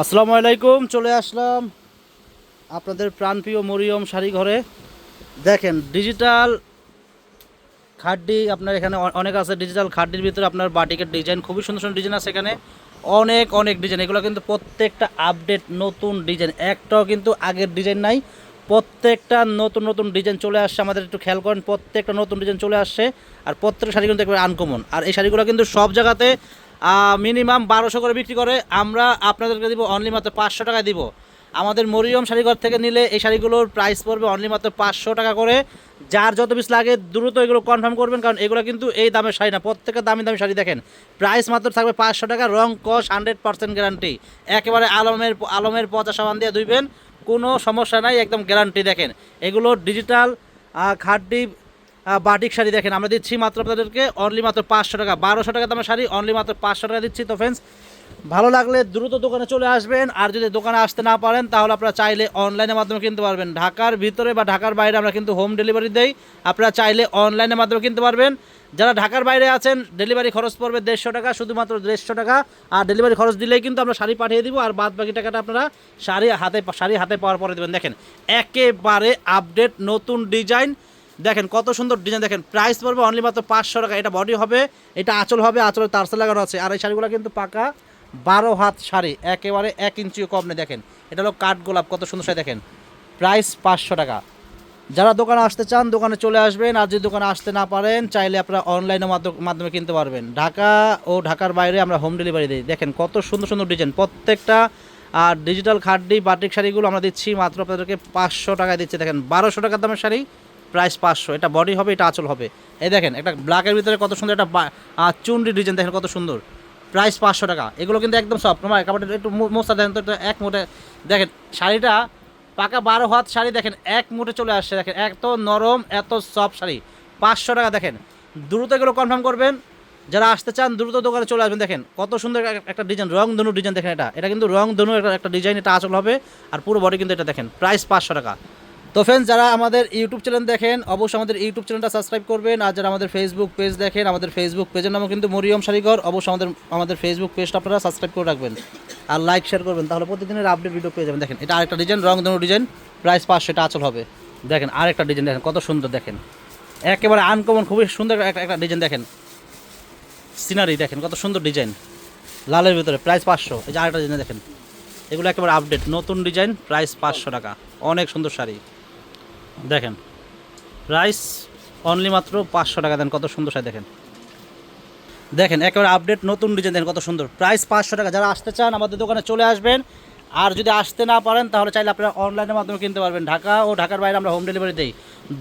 আসসালামু আলাইকুম, চলে আসলাম আপনাদের প্রাণপ্রিয় মরিয়ম শাড়ি ঘরে। দেখেন ডিজিটাল খাড্ডি আপনার এখানে অনেক আছে। ডিজিটাল খাড্ডির ভিতরে আপনার বাটিকের ডিজাইন খুবই সুন্দর সুন্দর ডিজাইন আছে এখানে। অনেক অনেক ডিজাইন এগুলো কিন্তু প্রত্যেকটা আপডেট নতুন ডিজাইন একটাও কিন্তু আগের ডিজাইন নাই। প্রত্যেকটা নতুন নতুন ডিজাইন চলে আসছে। আমাদের একটু খেয়াল করেন, প্রত্যেকটা নতুন ডিজাইন চলে আসছে। আর প্রত্যেকটা শাড়ি কিন্তু একবারে আনকমন আর এই শাড়িগুলো কিন্তু সব জায়গাতে মিনিমাম বারোশো করে বিক্রি করে আমরা আপনাদেরকে দিব অনলি মাত্র পাঁচশো টাকা দিব। আমাদের মরিয়ম শাড়িঘর থেকে নিলে এই শাড়িগুলোর প্রাইস পড়বে অনলি মাত্র পাঁচশো টাকা করে। যার যত পিস লাগে দ্রুত এগুলো কনফার্ম করবেন কারণ এগুলো কিন্তু এই দামের শাড়ি না প্রত্যেকের দামি দামি শাড়ি দেখেন। প্রাইস মাত্র থাকবে পাঁচশো টাকা রং কস হান্ড্রেড পার্সেন্ট গ্যারান্টি একেবারে আলমের আলমের পচা সাবান দিয়ে ধুইবেন কোনো সমস্যা নাই একদম গ্যারান্টি দেখেন। এগুলো ডিজিটাল আহ, বাটিক শাড়ি দেখেন, আমরা দিচ্ছি মাত্র আপনাদেরকে অনলি মাত্র পাঁচশো টাকা। বারোশো টাকা দামের শাড়ি অনলি মাত্র পাঁচশো টাকা দিচ্ছি তো ফ্রেন্ডস ভালো লাগলে দ্রুত দোকানে চলে আসবেন, আর যদি দোকানে আসতে না পারেন, তাহলে আপনারা চাইলে অনলাইনের মাধ্যমে কিনতে পারবেন। ঢাকার ভিতরে বা ঢাকার বাইরে আমরা কিন্তু হোম ডেলিভারি দেই, আপনারা চাইলে অনলাইনের মাধ্যমে কিনতে পারবেন। যারা ঢাকার বাইরে আছেন ডেলিভারি খরচ পড়বে দেড়শো টাকা, শুধুমাত্র দেড়শো টাকা। আর ডেলিভারি খরচ দিলেই কিন্তু আমরা শাড়ি পাঠিয়ে দিব, আর বাদ বাকি টাকাটা আপনারা শাড়ি হাতে শাড়ি হাতে পাওয়ার পরে দেবেন। দেখেন, একেবারে আপডেট নতুন ডিজাইন দেখেন কত সুন্দর ডিজাইন দেখেন প্রাইস পড়বে অনলি মাত্র পাঁচশো টাকা। এটা বডি হবে, এটা আঁচল হবে আঁচলে তারসা লাগানো আছে। আর এই শাড়িগুলো কিন্তু পাকা, বারো হাত শাড়ি, একেবারে এক ইঞ্চিও কম নেই, দেখেন। এটা হলো কাঠ গোলাপ, কত সুন্দর শাড়ি, দেখেন। প্রাইস পাঁচশো টাকা। যারা দোকানে আসতে চান, দোকানে চলে আসবেন। আর যদি দোকানে আসতে না পারেন, চাইলে আপনারা অনলাইনের মাধ্যমে কিনতে পারবেন। ঢাকা ও ঢাকার বাইরে আমরা হোম ডেলিভারি দিই। দেখেন কত সুন্দর সুন্দর ডিজাইন প্রত্যেকটা, আর ডিজিটাল খাড্ডি বাটিক শাড়িগুলো আমরা দিচ্ছি, মাত্র আপনাদেরকে পাঁচশো টাকায় দিচ্ছি। দেখেন বারোশো টাকার দামের শাড়ি প্রাইস পাঁচশো। এটা বডি হবে, এটা আঁচল হবে। এই দেখেন, একটা ব্ল্যাকের ভিতরে কত সুন্দর একটা চুনরি ডিজাইন দেখেন কত সুন্দর। প্রাইস পাঁচশো টাকা। এগুলো কিন্তু একদম সব তোমার কাপড়টা একটু মো- মোছা দেখেন তো এক মোটে দেখেন, শাড়িটা পাকা বারো হাত শাড়ি, দেখেন, এক মুঠে চলে আসছে। দেখেন, এত নরম, এত সফট শাড়ি। পাঁচশো টাকা, দেখেন। দ্রুত এগুলো কনফার্ম করবেন। যারা আসতে চান, দ্রুত দোকানে চলে আসবেন। দেখেন, কত সুন্দর একটা ডিজাইন রং ধনু ডিজাইন দেখেন এটা। এটা কিন্তু রং ধনু একটা ডিজাইন এটা আচল হবে। আর পুরো বডি কিন্তু এটা, দেখেন প্রাইস পাঁচশো টাকা। তো ফ্রেন্ডস যারা আমাদের ইউটিউব চ্যানেল দেখেন, অবশ্যই আমাদের ইউটিউব চ্যানেলটা সাবস্ক্রাইব করবেন। আর যারা আমাদের ফেসবুক পেজ দেখেন, আমাদের ফেসবুক পেজের নামও কিন্তু মরিয়ম শাড়িঘর অবশ্যই আমাদের আমাদের ফেসবুক পেজটা আপনারা সাবস্ক্রাইব করে রাখবেন। আর লাইক শেয়ার করবেন, তাহলে প্রতিদিনের আপডেট ভিডিও পেয়ে যাবেন। দেখেন, এটা আরেকটা ডিজাইন রং ধনু ডিজাইন প্রাইস পাঁচশো, এটা আচল হবে। দেখেন, আরেকটা ডিজাইন দেখেন, কত সুন্দর, দেখেন। একেবারে আনকমন খুবই সুন্দর একটা একটা ডিজাইন দেখেন। সিনারি দেখেন, কত সুন্দর ডিজাইন লালের ভিতরে প্রাইস পাঁচশো। এই যে আরেকটা ডিজাইন দেখেন। এগুলো একেবারে আপডেট নতুন ডিজাইন প্রাইস পাঁচশো টাকা। অনেক সুন্দর শাড়ি। দেখেন। প্রাইস অনলি মাত্র পাঁচশো টাকা দেন, কত সুন্দর শাড়ি দেখেন। দেখেন, একেবারে আপডেট নতুন ডিজাইন দেন কত সুন্দর। প্রাইস পাঁচশো টাকা, যারা আসতে চান আমাদের দোকানে চলে আসবেন। আর যদি আসতে না পারেন, তাহলে চাইলে আপনারা অনলাইনের মাধ্যমে কিনতে পারবেন। ঢাকা ও ঢাকার বাইরে আমরা হোম ডেলিভারি দিই।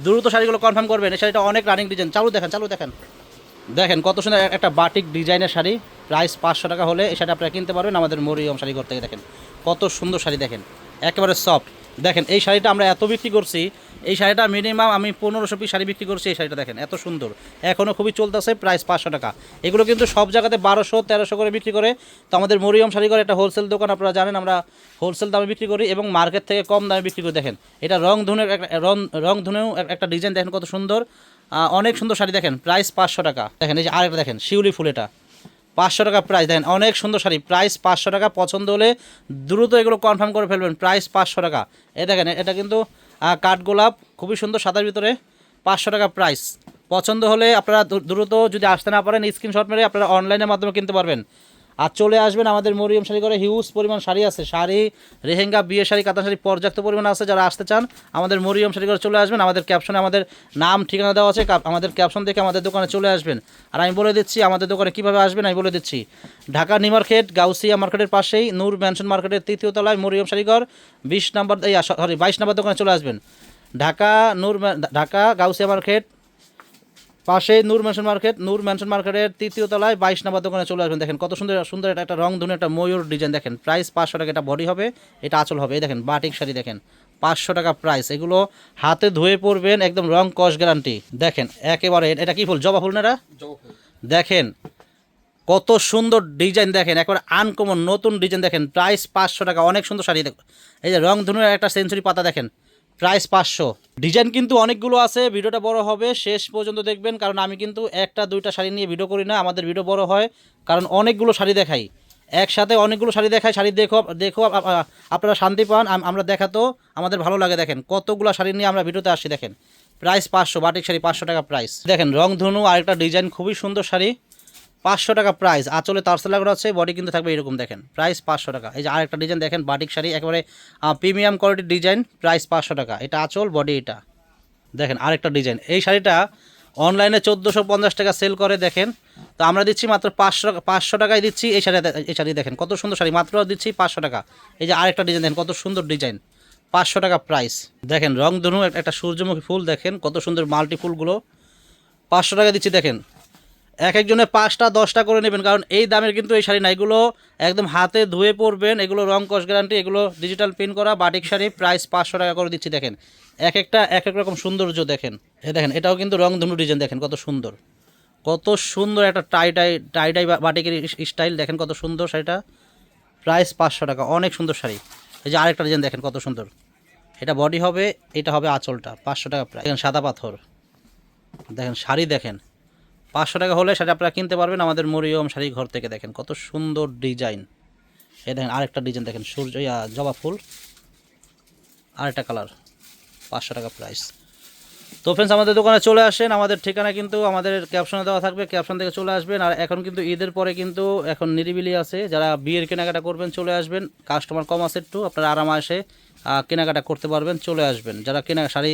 দ্রুত শাড়িগুলো কনফার্ম করবেন। এই শাড়িটা অনেক রানিং ডিজাইন চালু দেখেন চালু দেখেন। দেখেন, কত সুন্দর একটা বাটিক ডিজাইনের শাড়ি। প্রাইস পাঁচশো টাকা হলে এই শাড়ি আপনারা কিনতে পারবেন। আমাদের মরিয়ম শাড়ি ঘর থেকে দেখেন। কত সুন্দর শাড়ি দেখেন। একেবারে সফট দেখেন, এই শাড়িটা আমরা এত বিক্রি করছি, এই শাড়িটা মিনিমাম আমি পনেরোশো পিস শাড়ি বিক্রি করছি, এই শাড়িটা দেখেন, এত সুন্দর। এখনও খুবই চলতেছে প্রাইস পাঁচশো টাকা। এগুলো কিন্তু সব জায়গাতে বারোশো, তেরোশো করে বিক্রি করে। তো আমাদের মরিয়ম শাড়ি করে একটা হোলসেল দোকান, আপনারা জানেন, আমরা হোলসেল দামে বিক্রি করি এবং মার্কেট থেকে কম দামে বিক্রি করি। দেখেন, এটা রং ধুনের একটা রং রং ধুনেও একটা ডিজাইন দেখেন কত সুন্দর। অনেক সুন্দর শাড়ি, দেখেন প্রাইস পাঁচশো টাকা। দেখেন, এই যে আরেকটা দেখেন, শিউলি ফুল এটা। পাঁচশো টাকা প্রাইস দেখেন, অনেক সুন্দর শাড়ি। প্রাইস পাঁচশো টাকা, পছন্দ হলে দ্রুত এগুলো কনফার্ম করে ফেলবেন। প্রাইস পাঁচশো টাকা। এ দেখেন, এটা কিন্তু কাঠ কাঠগোলাপ খুবই সুন্দর সাদার ভিতরে পাঁচশো টাকা প্রাইস পছন্দ হলে আপনারা দ্রুত যদি আসতে না পারেন স্ক্রিনশট মেরে আপনারা অনলাইনের মাধ্যমে কিনতে পারবেন। আর চলে আসবেন আমাদের মরিয়ম শাড়ি করে হিউজ পরিমাণ শাড়ি আছে। শাড়ি রেহেঙ্গা বিয়ে শাড়ি কাতা শাড়ি পর্যাপ্ত পরিমাণ আছে। যারা আসতে চান, আমাদের মরিয়ম শাড়ি করে চলে আসবেন। আমাদের ক্যাপশনে আমাদের নাম, ঠিকানা দেওয়া আছে। আমাদের ক্যাপশন দেখে আমাদের দোকানে চলে আসবেন। আর আমি বলে দিচ্ছি, আমাদের দোকানে কীভাবে আসবেন আমি বলে দিচ্ছি। ঢাকা নিউ মার্কেট গাউসিয়া মার্কেটের পাশেই নূর ম্যানশন মার্কেটের তৃতীয় তলায় মরিয়ম শাড়িঘর বিশ নম্বর, এই সরি, বাইশ নম্বর দোকানে চলে আসবেন। ঢাকা নূর ঢাকা, গাউসিয়া মার্কেট পাশে Noor mansion market Noor mansion মার্কেটের তৃতীয় তলায় বাইশ নম্বর দোকানে চলে আসবেন। দেখেন কত সুন্দর সুন্দর এটা একটা রং ধুনে একটা ময়ূর ডিজাইন দেখেন। প্রাইস পাঁচশো টাকা এটা বডি হবে এটা আঁচল হবে। এই দেখেন বাটিক শাড়ি দেখেন পাঁচশো টাকা প্রাইস এগুলো হাতে ধুয়ে পড়বেন একদম রং কস গ্যারান্টি দেখেন একেবারে এটা কি ফুল? জবা ফুল না দেখেন কত সুন্দর ডিজাইন দেখেন। একবারে আনকমন নতুন ডিজাইন দেখেন। প্রাইস পাঁচশো টাকা অনেক সুন্দর শাড়ি দেখুন এই যে রং ধনুর একটা সেঞ্চুরি পাতা দেখেন। প্রাইস পাঁচশো। ডিজাইন কিন্তু অনেকগুলো আছে, ভিডিওটা বড় হবে, শেষ পর্যন্ত দেখবেন, কারণ আমি কিন্তু একটা, দুইটা শাড়ি নিয়ে ভিডিও করি না, আমাদের ভিডিও বড় হয়, কারণ অনেকগুলো শাড়ি দেখাই। একসাথে অনেকগুলো শাড়ি দেখায় শাড়ি দেখো দেখো আপনারা শান্তি পান আমরা দেখাতো, আমাদের ভালো লাগে, দেখেন, কতগুলো শাড়ি নিয়ে আমরা ভিডিওতে আসি দেখেন। প্রাইস পাঁচশো, বাটিক শাড়ি পাঁচশো টাকা প্রাইস। দেখেন রং ধনু আরেকটা ডিজাইন, খুবই সুন্দর শাড়ি। পাঁচশো টাকা প্রাইস আঁচলে তারসেলা লাগানো আছে বডি কিন্তু থাকবে এরকম দেখেন। প্রাইস পাঁচশো টাকা। এই যে আরেকটা ডিজাইন দেখেন বাটিক শাড়ি, একেবারে প্রিমিয়াম কোয়ালিটির ডিজাইন প্রাইস পাঁচশো টাকা। এটা আঁচল বডি এটা। দেখেন আরেকটা ডিজাইন এই শাড়িটা অনলাইনে চোদ্দোশো পঞ্চাশ টাকা সেল করে, দেখেন। তো আমরা দিচ্ছি মাত্র পাঁচশো টাকা, পাঁচশো টাকায় দিচ্ছি এই শাড়ি এই শাড়ি দেখেন। কত সুন্দর শাড়ি, মাত্র দিচ্ছি পাঁচশো টাকা। এই যে আরেকটা ডিজাইন দেখেন, কত সুন্দর ডিজাইন পাঁচশো টাকা প্রাইস দেখেন রং ধনু একটা- একটা সূর্যমুখী ফুল, দেখেন কত সুন্দর মাল্টি ফুলগুলো পাঁচশো টাকা দিচ্ছি, দেখেন। এক একজনে পাঁচটা, দশটা করে নেবেন। কারণ এই দামের কিন্তু এই শাড়ি না, এগুলো একদম হাতে ধুয়ে পরবেন, এগুলো রং কস গ্যারান্টি এগুলো ডিজিটাল প্রিন্ট করা বাটিক শাড়ি প্রাইস পাঁচশো টাকা করে দিচ্ছি, দেখেন। এক একটা, এক এক রকম সৌন্দর্য দেখেন। এ দেখেন, এটাও কিন্তু রং ধনু ডিজাইন দেখেন কত সুন্দর। কত সুন্দর একটা টাই টাই টাই টাই বাটিকের স্টাইল দেখেন কত সুন্দর শাড়িটা। প্রাইস পাঁচশো টাকা, অনেক সুন্দর শাড়ি। এই যে আরেকটা ডিজাইন দেখেন কত সুন্দর। এটা বডি হবে, এটা হবে আঁচলটা, পাঁচশো টাকা প্রায় দেখেন সাদা পাথর। দেখেন শাড়ি, দেখেন। পাঁচশো টাকা হলে সেটা আপনারা কিনতে পারবেন। আমাদের মরিয়ম শাড়ি ঘর থেকে দেখেন কত সুন্দর ডিজাইন। এই দেখেন আরেকটা ডিজাইন দেখেন, সূর্য জবা ফুল। আরেকটা কালার, পাঁচশো টাকা প্রাইস তো ফ্রেন্ডস আমাদের দোকানে চলে আসেন। আমাদের ঠিকানা কিন্তু আমাদের ক্যাপশনে দেওয়া থাকবে। ক্যাপশন থেকে চলে আসবেন। আর এখন কিন্তু ঈদের পরে কিন্তু এখন নিরিবিলি আছে। যারা বিয়ের কেনাকাটা করবেন, চলে আসবেন। কাস্টমার কম আছে একটু, আপনারা আরাম আসে কেনাকাটা করতে পারবেন, চলে আসবেন। যারা কেনা শাড়ি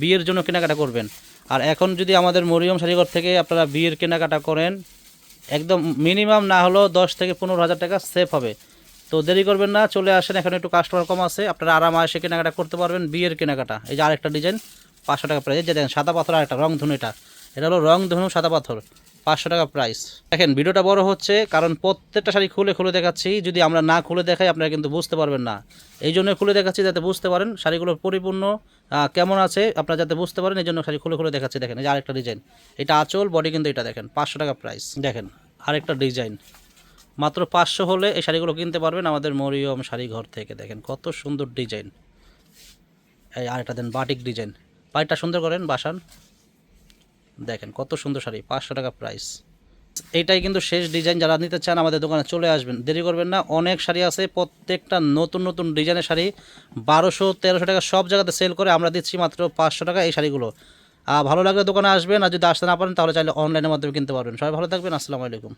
বিয়ের জন্য কেনাকাটা করবেন আর এখন যদি আমাদের মরিয়ম শাড়িঘর থেকে আপনারা বিয়ের কেনাকাটা করেন, একদম মিনিমাম না হলেও দশ থেকে পনেরো হাজার টাকা সেফ হবে। তো দেরি করবেন না, চলে আসেন, এখন একটু কাস্টমার কম আছে, আপনারা আরাম আসে কেনাকাটা করতে পারবেন, বিয়ের কেনাকাটা। এই যে আরেকটা ডিজাইন পাঁচশো টাকা প্রাইস যে দেখেন সাদা পাথর আর একটা রং ধনু এটা। এটা হলো রং ধনু সাদা পাথর। পাঁচশো টাকা প্রাইস দেখেন, ভিডিওটা বড় হচ্ছে কারণ প্রত্যেকটা শাড়ি খুলে খুলে দেখাচ্ছি। যদি আমরা না খুলে দেখাই, আপনারা কিন্তু বুঝতে পারবেন না। এই জন্য খুলে দেখাচ্ছি যাতে বুঝতে পারেন শাড়িগুলো পরিপূর্ণ কেমন আছে, আপনারা যাতে বুঝতে পারেন, এই জন্য শাড়ি খুলে খুলে দেখাচ্ছি। দেখেন, এই যে আরেকটা ডিজাইন এটা আঁচল বডি কিন্তু এটা দেখেন, পাঁচশো টাকা প্রাইস দেখেন, আরেকটা ডিজাইন মাত্র পাঁচশো হলে এই শাড়িগুলো কিনতে পারবেন আমাদের মরিয়ম শাড়ি ঘর থেকে। দেখেন, কত সুন্দর ডিজাইন এই আরেকটা দেন বাটিক ডিজাইন বাড়িটা সুন্দর করেন, বাসান। দেখেন, কত সুন্দর শাড়ি, পাঁচশো টাকা প্রাইস এটাই কিন্তু শেষ ডিজাইন যারা নিতে চান আমাদের দোকানে চলে আসবেন। দেরি করবেন না, অনেক শাড়ি আছে, প্রত্যেকটা নতুন নতুন ডিজাইনের শাড়ি। বারোশো, তেরোশো টাকা সব জায়গাতে সেল করে আমরা দিচ্ছি মাত্র পাঁচশো টাকা এই শাড়িগুলো। ভালো লাগলে দোকানে আসবেন, আর যদি আসতে না পারেন তাহলে চাইলে অনলাইনের মাধ্যমে কিনতে পারবেন। সবাই ভালো থাকবেন, আসসালামু আলাইকুম।